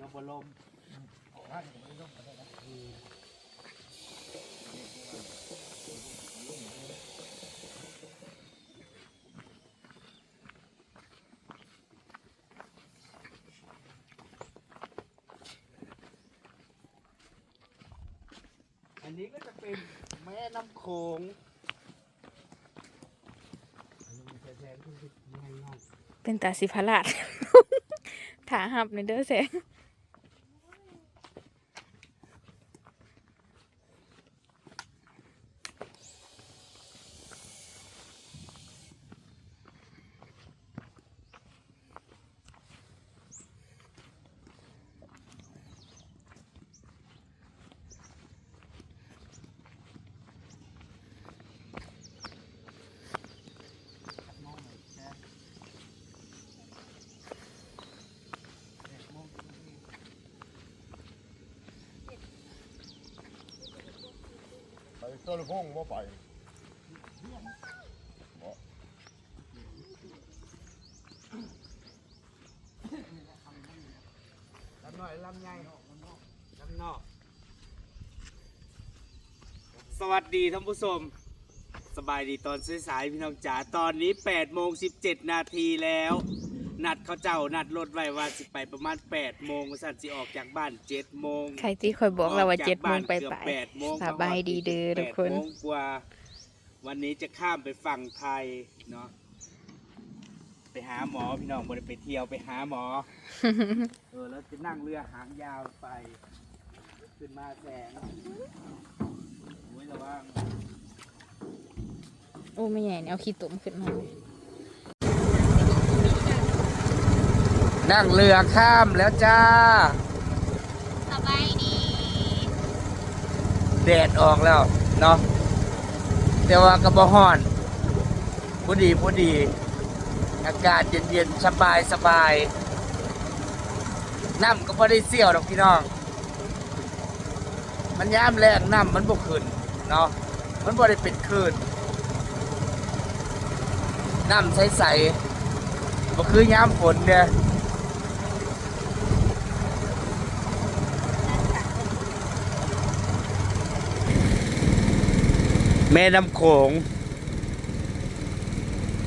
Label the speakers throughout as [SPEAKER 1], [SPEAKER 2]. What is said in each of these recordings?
[SPEAKER 1] นบลม
[SPEAKER 2] ท่านก็ไม่ต้องอะไรนะ
[SPEAKER 1] อันนี้ก็จะเป็นแม่น้ำโขง
[SPEAKER 3] เป็นตาสิพลาดถาหับในเด้อแสง
[SPEAKER 1] มองหน่อยแช่เด็กมองตรงนี้
[SPEAKER 2] ไปเจ้าลูกพงบ่ไป
[SPEAKER 1] ลำหน่อยลำใหญ่ลำนอก สวัสดีท่านผู้ชม สบายดีตอนสายๆพี่น้องจ๋าตอนนี้8โมง17 นาทีแล้ว นัดเขาเจ้านัดรถไว้ว่าสิไปประมาณ8โมงสันสิออกจากบ้าน7โมง
[SPEAKER 3] ใครที่คอยบอกเราว่าเจ็ดโมงไป
[SPEAKER 1] เกือบ
[SPEAKER 3] ไป
[SPEAKER 1] 8โมง
[SPEAKER 3] สบายดีเด้อทุกคน
[SPEAKER 1] แปดโมงกว่า วันนี้จะข้ามไปฝั่งไทยเนาะไปหาหมอพี่น้องบ่ได้ไปเที่ยวไปหาหมอเออแล้วจะนั่งเรือหางยาวไป ขึ้นมาแสงโอ้ยระวัง
[SPEAKER 3] โอ้ไม่ใหญ่เนี่ยเอาขี้ตุ่มขึ้นมาเลย
[SPEAKER 1] นั่งเรือข้ามแล้วจ้า
[SPEAKER 3] สบายดี
[SPEAKER 1] แดดออกแล้วเนาะแต่ว่าก็บ่ฮ้อนพอดีพอดี อากาศเย็นๆสบายสบายน้ำก็พอได้เสี่ยวดอกพี่น้อง มันย่ามแรงน้ำมันบ่ขึ้นเนาะมันบ่ได้เป็นคลื่นน้ำใสๆบ่คือยามฝนเด้อ แม่น้ำโขง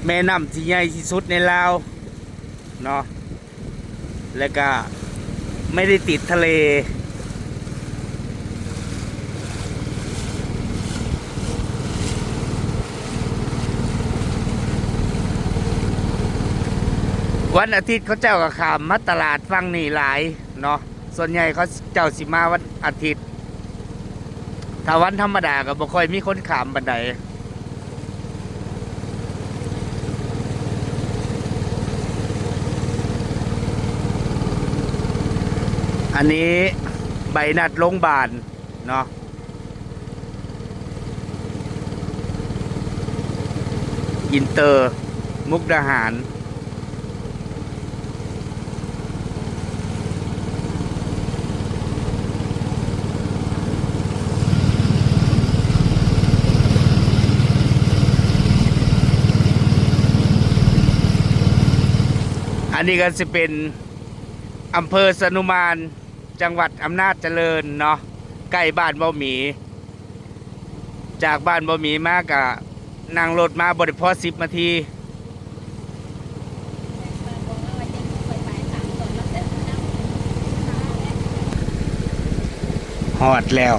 [SPEAKER 1] แม่น้ำที่ใหญ่ที่สุดในลาวเนาะแล้วก็ไม่ได้ติดทะเล วันอาทิตย์เขาเจ้าก็ขามมาตลาดฟังนี่หลายเนาะส่วนใหญ่เขาเจ้าสิมาวันอาทิตย์ ถ้าวันธรรมดาก็บ่ค่อยมีคนขามบันไดอันนี้ใบนัดโรงพยาบาลเนาะอินเตอร์ มุกดาหาร อันนี้ก็จะเป็นอำเภอสนุมานจังหวัดอำนาจเจริญเนาะใกล้บ้านบ่หมี จากบ้านบ่หมีมากกะนั่งรถมาบริพอสิบนาทีหอดแล้ว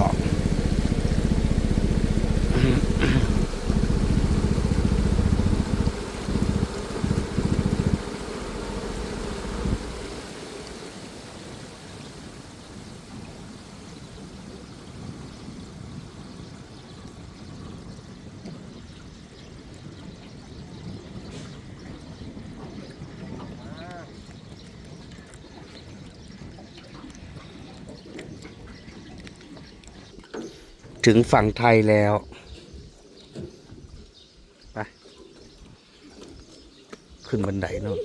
[SPEAKER 1] ถึงฝั่งไทยแล้วไปขึ้นบันไดเนาะ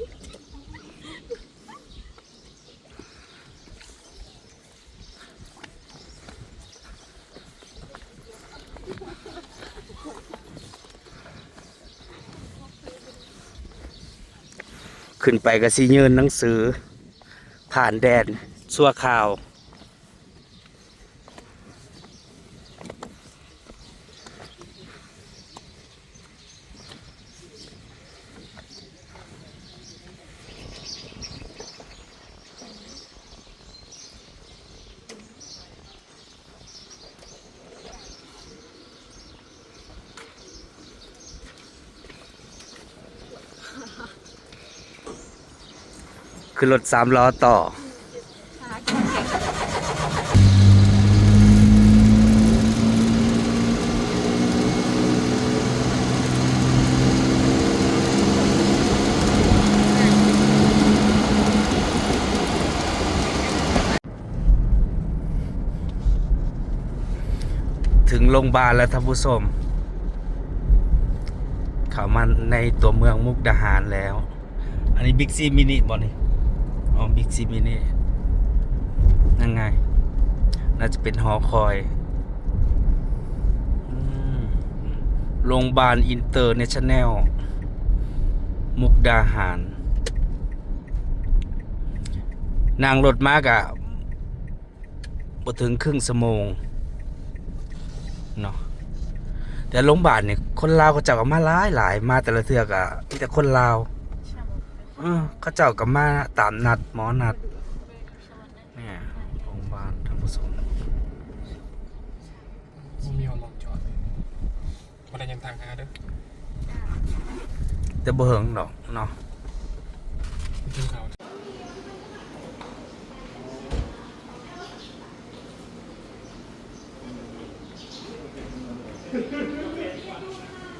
[SPEAKER 1] ขึ้นไปก็สิยืนหนังสือ ผ่านแดนสัวข่าว คือรถสามล้อต่อ ถึงโรงพยาบาลแล้วท่านผู้ชมเข้ามาในตัวเมืองมุกดาหารแล้ว อันนี้บิ๊กซีมินิบอนี่อ๋อ บิ๊กซีมินินั่นไง น่าจะเป็นหอคอยโรงพยาบาลอินเตอร์เนชั่นแนล มุกดาหาร นางรถมากอะบ่ถึงครึ่งชั่วโมงเนาะแต่โรงพยาบาลเนี่ยคนลาวเขาเจ้าก็มาหลายหลายมาแต่ละเทือกอะมีแต่คนลาว เออเขาเจ้าก็มาตามนัดหมอนัดเนี่ยโรงพยาบาลท่านผู้ชม
[SPEAKER 4] บ่มีหัวหมอกจอดมาได้ยังทางหาเด้อ
[SPEAKER 1] แต่บ่เหิงดอกเนาะ
[SPEAKER 4] ขึ้นเขา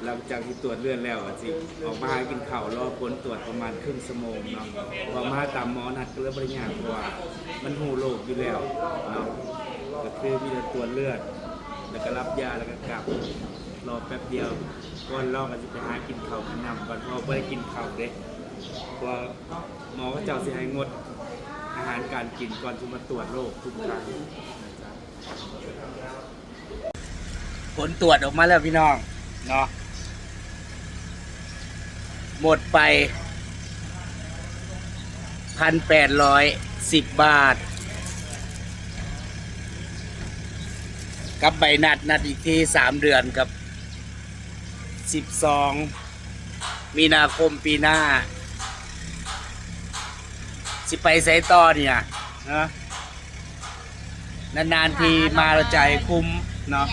[SPEAKER 1] หลังจากที่ตรวจเลือดแล้วอะสิออกมาหากินข้าวรอผลตรวจประมาณครึ่งชั่วโมงเนาะพอมาตามหมอนัดก็เลยบริญากเพราะว่ามันหูโรคอยู่แล้วเนาะก็คือมีแต่ตรวจเลือด แล้วก็รับยาแล้วก็กลับรอแป๊บเดียวก่อนรอก็จะไปหากินข้าวกินนำก่อนเพอไม่ได้กินข้าวเด้เพราะว่าหมอก็เจ้าสิให้งด อาหารการกินก่อนที่มาตรวจโรคทุกครั้งนะจ๊ะผลตรวจออกมาแล้วพี่น้องเนาะ หมดไปพันแปดร้อยสิบบาท กับใบนัดนัดอีกทีสามเดือนกับสิบสองมีนาคมปีหน้า สิไปไซต่อเนี่ยนะนานๆทีมาเราใจคุ้มเนาะ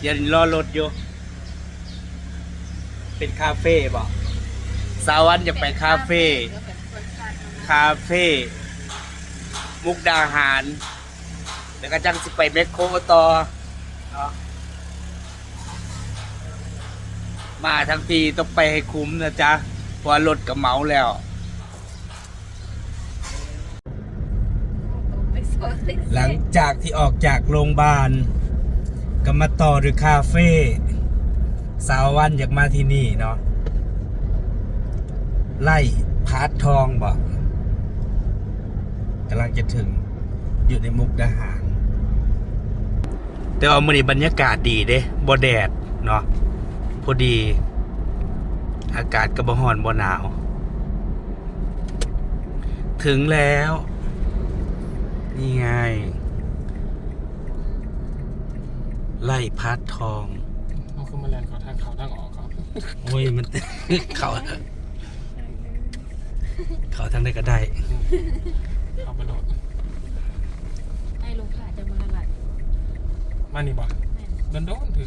[SPEAKER 1] เดี๋ยวรอรถอยู่ เป็นคาเฟ่บอก สาวันจะไปคาเฟ่คาเฟ่มุกดาหาร แล้วก็จังสิไปเม็กโคต่อมาทั้งทีต้องไปให้คุ้มนะจ๊ะเพราะรถกับเมาแล้วหลังจากที่ออกจากโรงพยาบาลก็มาต่อด้วยคาเฟ่สาววันอยากมาที่นี่เนาะ ไล่พาร์ททองบอกกำลังจะถึงอยู่ในมุกดาหาร แต่ว่ามื้อนี้บรรยากาศดีเด้บ่แดดเนาะพอดี อากาศก็บ่ร้อนบ่หนาว ถึงแล้ว นี่ไง ไล่พาร์ททอง
[SPEAKER 4] เอาขึ้นมาแลนเขาทางเขาทางออกเขา
[SPEAKER 1] โอ้ยมันเขา เขาทางใดก็ได้
[SPEAKER 4] เขาไปโดด
[SPEAKER 3] ไอ้ลูกค้าจะมาหลัด
[SPEAKER 4] มานี่บ่โดนโดนถือ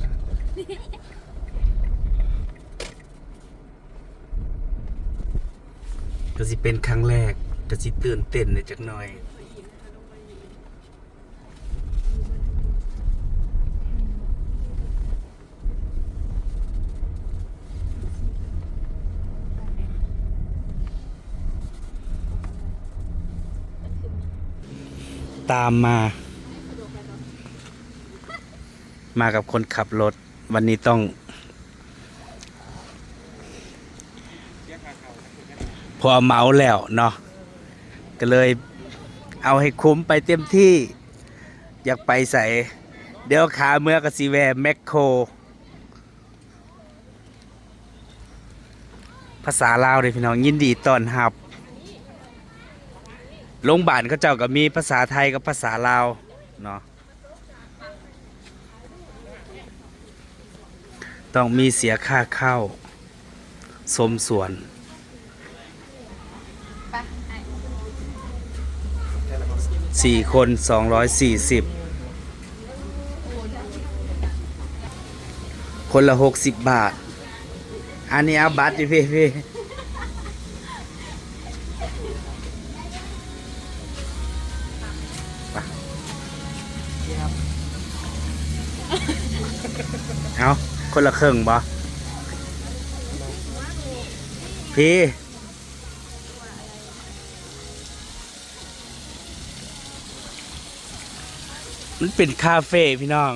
[SPEAKER 1] ก็สิเป็นครั้งแรกก็สิตื่นเต้นในจักหน่อย ตามมา มากับคนขับรถ วันนี้ต้อง พอเมาแล้วเนาะก็เลยเอาให้คุ้มไปเต็มที่ อยากไปใส่ เดี๋ยวขาเมื่อกสิแวแมคโคร ภาษาลาวเลยพี่น้องยินดีต้อนรับ โรงพยาบาลเขาเจ้าก็มีภาษาไทยกับภาษาลาวเนาะต้องมีเสียค่าเข้า สมส่วน สี่คนสองร้อยสี่สิบ คนละหกสิบบาท อันนี้เอาบัตรดิพี่พี่ คนละครึ่งบ่พี่มันเป็นคาเฟ่พี่น้อง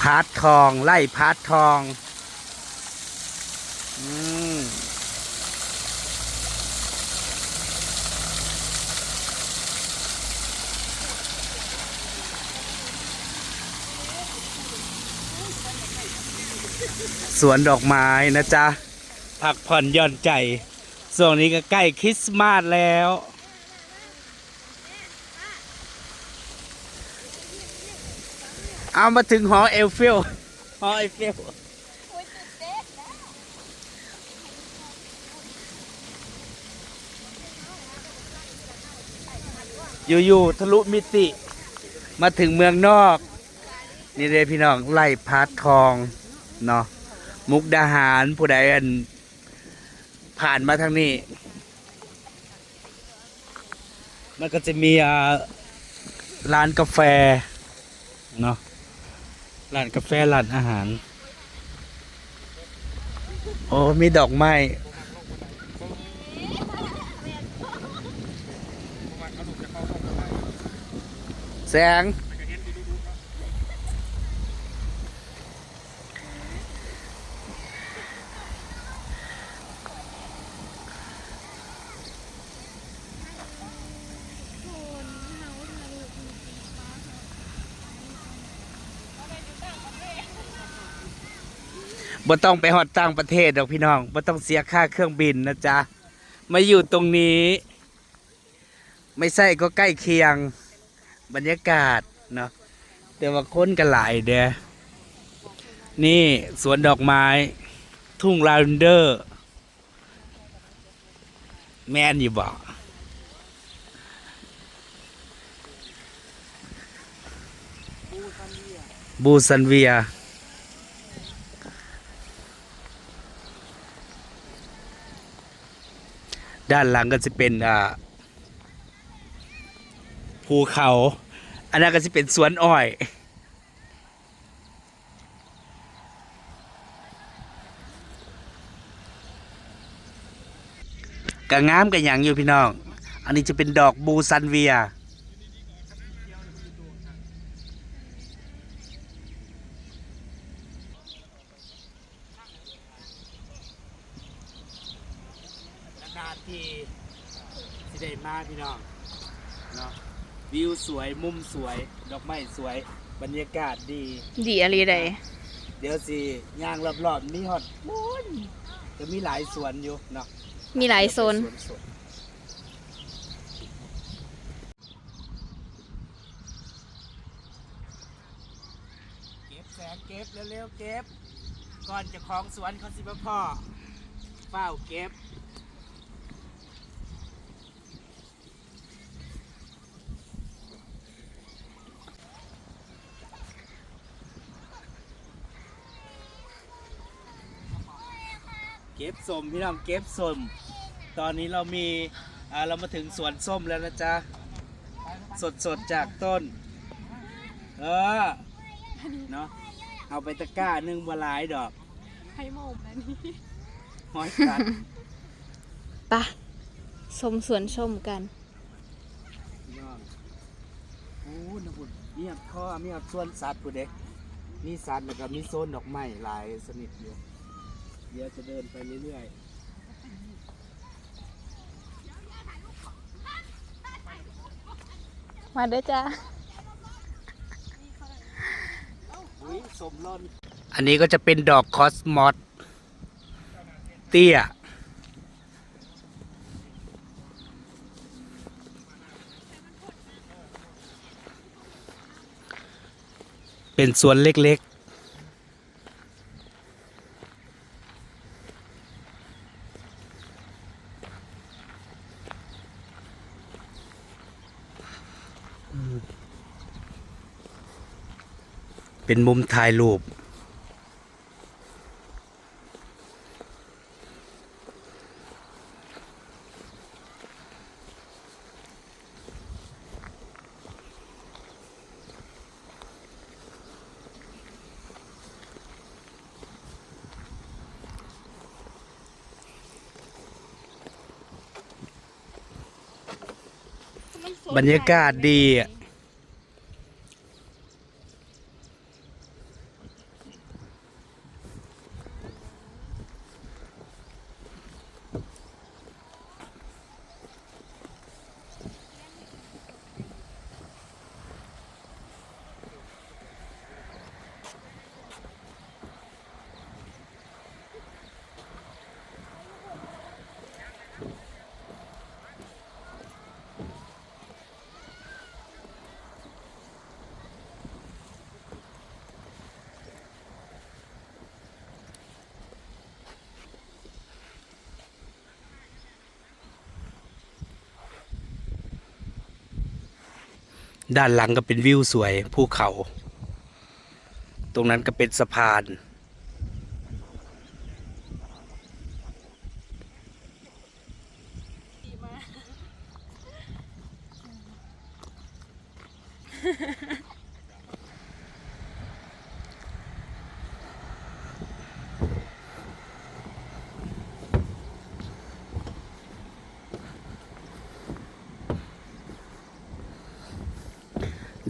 [SPEAKER 1] พาร์ททอง ไล่พาร์ททอง อืม สวนดอกไม้นะจ๊ะ พักผ่อนหย่อนใจส่วนนี้ก็ใกล้คริสต์มาสแล้ว เอามาถึงหอเอลฟิลหอเอลฟิลอยู่ๆทะลุมิติ มาถึงเมืองนอก นี่เลยพี่น้องไล่พาร์ททอง เนาะมุกดาหารผู้ใดอัน ผ่านมาทางนี้ มันก็จะมีร้านกาแฟเนาะร้านกาแฟร้านอาหาร โอ้มีดอกไม้แสง บ่ต้องไปฮอดต่างประเทศดอกพี่น้องบ่ต้องเสียค่าเครื่องบินนะจ๊ะมาอยู่ตรงนี้ ไม่ใช่ก็ใกล้เคียงบรรยากาศเนาะแต่ว่าคนกันหลายเด้นี่สวนดอกไม้ ทุ่งลาเวนเดอร์ แม่นอยู่บ่บูซันเวีย ด้านหลังก็จะเป็นอ่าภูเขา อันนั้นก็จะเป็นสวนอ้อยกะงามกันอย่างอยู่พี่น้อง อันนี้จะเป็นดอกบูซันเวีย นานๆ ทีสิได้มาพี่น้องเนาะวิวสวยมุมสวย ดอกไม้สวย บรรยากาศดี
[SPEAKER 3] ดีอะไรใด
[SPEAKER 1] เดี๋ยวสิย่างรอบๆมีฮอดมุนจะมีหลายสวนอยู่เนาะ
[SPEAKER 3] มีหลายโซน
[SPEAKER 1] เดี๋ยวไปสวนเก็บแสงเก็บเร็วๆเก็บ ก่อนเจะของสวนเขาสิบ่พ่อเฝ้าเก็บ เก็บส้มพี่น้องเก็บส้มตอนนี้เรามีอ่าเรามาถึงสวนส้มแล้วนะจ๊ะสดสดๆจากต้น เออเนาะเอาไปตะกร้าหนึ่งบหลายดอก
[SPEAKER 5] ให้โมมนะนี่
[SPEAKER 1] ห้อยกัด
[SPEAKER 3] ปะสมสวนชมกัน
[SPEAKER 1] พี่น้องโอ้นะบุญมีหัดข้อมีหัดส่วนสัตว์ปุเด็กมีสัตว์แล้วก็มีโซนดอกไม้หลายสนิทอยู่ เดี๋ยวจะเดินไปเรื่อยๆ
[SPEAKER 3] มาเด้อจ้า
[SPEAKER 1] อันนี้ก็จะเป็นดอกคอสมอสเตี้ย เป็นสวนเล็ก เป็นมุมถ่ายรูปบรรยากาศดีอะ ด้านหลังก็เป็นวิวสวยภูเขา ตรงนั้นก็เป็นสะพาน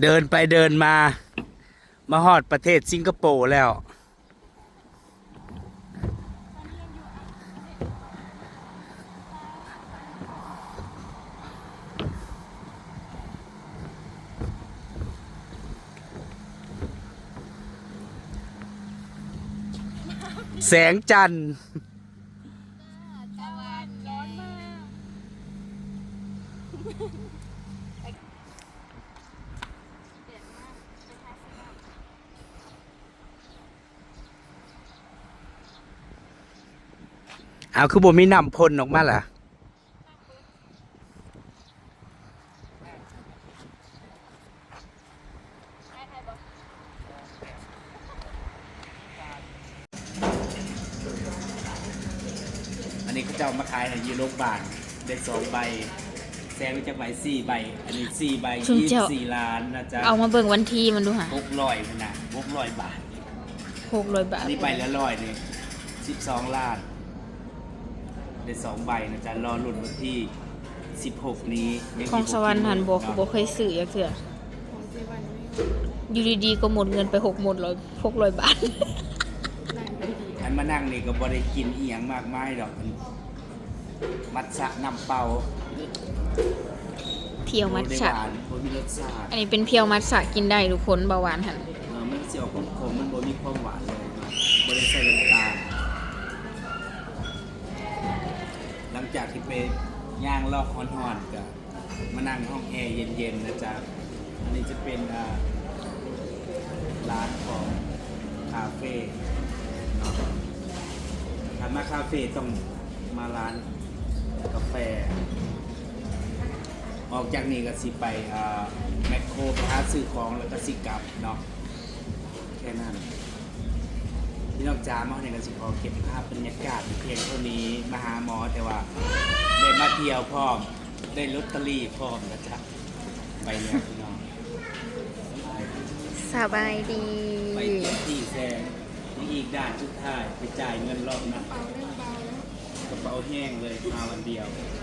[SPEAKER 1] เดินไปเดินมา มาฮอดประเทศสิงคโปร์แล้ว แสงจันทร์ เอาคือบ่มีน้ำพ่นออกมาล่ะอันนี้เขาจะเอามาขายในยูโรบาทได้สองใบ แซงจากใบสี่ใบ อันนี้สี่ใบ
[SPEAKER 3] ชุน
[SPEAKER 1] ยี่
[SPEAKER 3] เจ้า
[SPEAKER 1] สี่ล้านนะจ๊ะ
[SPEAKER 3] เอามาเบิ่งวันที่มันดูหะ
[SPEAKER 1] หกร้อยนะหกร้อยบาท
[SPEAKER 3] หกร้อยบา
[SPEAKER 1] อั
[SPEAKER 3] ท
[SPEAKER 1] นนี้ใบละร้อยนี่สิบสองล้าน ได้สองใบนะจ๊ะรอรุ่นวันที่สิบหกนี้ยัง
[SPEAKER 3] ของสวรรค์หันบอกคือบอกเคยซื้อจักเถื่ออยู่ดีๆก็หมดเงินไปหกหมดร้อยหกร้อยบาท
[SPEAKER 1] อันมานั่งนี่ก็บ่ได้กินอีหยังมากมายดอกมันมัดสะน้ำเปล่า
[SPEAKER 3] เพียวมัท
[SPEAKER 1] ได้
[SPEAKER 3] ฉะ
[SPEAKER 1] หวานบ่มีรสชาติ
[SPEAKER 3] อันนี้เป็นเพียวมัทฉะกินได้ทุกคนเบาหวานหัน
[SPEAKER 1] เออมันสิออกขมๆมันบ่มีความหวานเลยบ่ได้ใส่น้ำตาลหลัง จากที่ไปย่างลอกฮอนๆก็มานั่งห้องแอร์เย็นๆนะจ๊ะ อันนี้จะเป็นร้านของคาเฟ่เนาะถ้ามาคาเฟ่ต้องมาร้านกาแฟ ออกจากนี้ก็สิไปแมคโครไปหาซื้อของแล้วก็สิกลับเนาะแค่นั้น น้องจ้ามาเนี่ยก็สิขอเก็บภาพบรรยากาศเพียงเท่านี้มาหาหมอแต่ว่าได้มาเที่ยวพร้อมได้ลอตเตอรี่พร้อมนะจ๊ะไปแล้วพี่น้อง
[SPEAKER 3] สบายดี
[SPEAKER 1] ไปที่แซงที่อีกด่านสุดท้ายไปจ่ายเงินรอบนะกระเป๋าแห้งเลยมาวันเดียว
[SPEAKER 3] เ